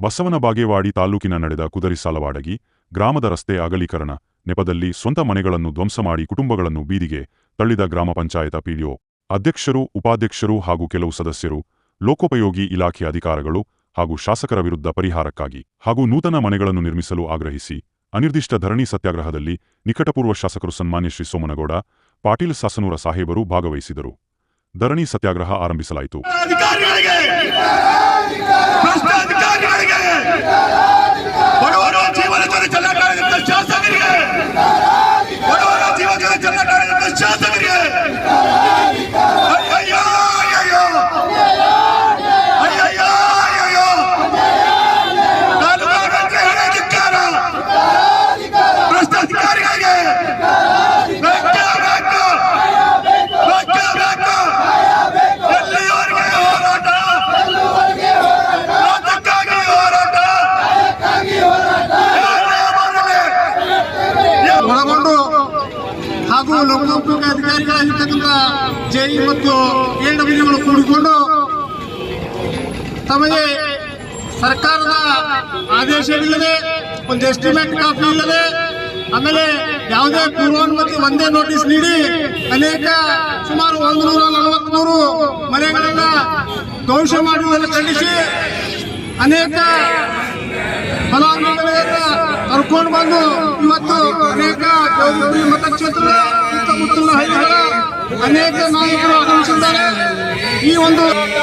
ಬಸವನ ಬಾಗೇವಾಡಿ ತಾಲೂಕಿನ ನಡೆದ ಕುದರಿ ಸಾಲವಾಡಗಿ, ಗ್ರಾಮದ ರಸ್ತೆ ಅಗಲೀಕರಣ, ನೆಪದಲ್ಲಿ ಸ್ವಂತ ಮನೆಗಳನ್ನು ಧ್ವಂಸ ಮಾಡಿ ಕುಟುಂಬಗಳನ್ನು ಬೀದಿಗೆ ತಳ್ಳಿದ ಗ್ರಾಮ ಪಂಚಾಯತ ಪಿಡಿಒ, ಅಧ್ಯಕ್ಷರು, ಉಪಾಧ್ಯಕ್ಷರು ಹಾಗೂ ಕೆಲವು ಸದಸ್ಯರು, ಲೋಕೋಪಯೋಗಿ ಇಲಾಖೆ ಅಧಿಕಾರಗಳು ಹಾಗೂ ಶಾಸಕರ ವಿರುದ್ಧ ಪರಿಹಾರಕ್ಕಾಗಿ ಹಾಗೂ ನೂತನ ಮನೆಗಳನ್ನು ನಿರ್ಮಿಸಲು ಆಗ್ರಹಿಸಿ, ಅನಿರ್ದಿಷ್ಟ ಧರಣಿ ಸತ್ಯಾಗ್ರಹದಲ್ಲಿ ನಿಕಟಪೂರ್ವ ಶಾಸಕರು ಸನ್ಮಾನ್ಯ ಶ್ರೀ ಸೋಮನಗೌಡ, ಪಾಟೀಲ್ ಸಾಸನೂರ ಸಾಹೇಬರು ಭಾಗವಹಿಸಿದರು. ಧರಣಿ ಸತ್ಯಾಗ್ರಹ ಆರಂಭಿಸಲಾಯಿತು. ಹಾಗೂ ಲೋಕೋಪಯೋಗ ಅಧಿಕಾರಿಗಳಾಗಿರ್ತಕ್ಕಂಥ ಜೈ ಮತ್ತು ಎಡಬ್ಲ್ಯೂಗಳು ಕೂಡಿಕೊಂಡು ತಮಗೆ ಸರ್ಕಾರದ ಆದೇಶವಿಲ್ಲದೆ, ಒಂದು ಎಸ್ಟಿಮೇಟ್ ಕಾಪಿ ಇಲ್ಲದೆ, ಆಮೇಲೆ ಯಾವುದೇ ಪೂರ್ವಾನುಮತಿ ಒಂದೇ ನೋಟಿಸ್ ನೀಡಿ ಅನೇಕ ಸುಮಾರು ಒಂದು ನೂರ ನಲವತ್ಮೂರು ಮನೆಗಳನ್ನ ಧ್ವಂಸ ಮಾಡುವುದನ್ನು ಖಂಡಿಸಿ ಅನೇಕ ಫಲಾನುಭವಿಗಳನ್ನ ಕರ್ಕೊಂಡು ಬಂದು ಇವತ್ತು ಅನೇಕ ಗೌರಿ ಮತಕ್ಷೇತ್ರದ ಸುತ್ತಮುತ್ತಲಿನ ಹಳ್ಳಿಗಳ ಅನೇಕ ನಾಯಕರು ಆಗಮಿಸಿದ್ದಾರೆ. ಈ ಒಂದು ಹೋರಾಟ?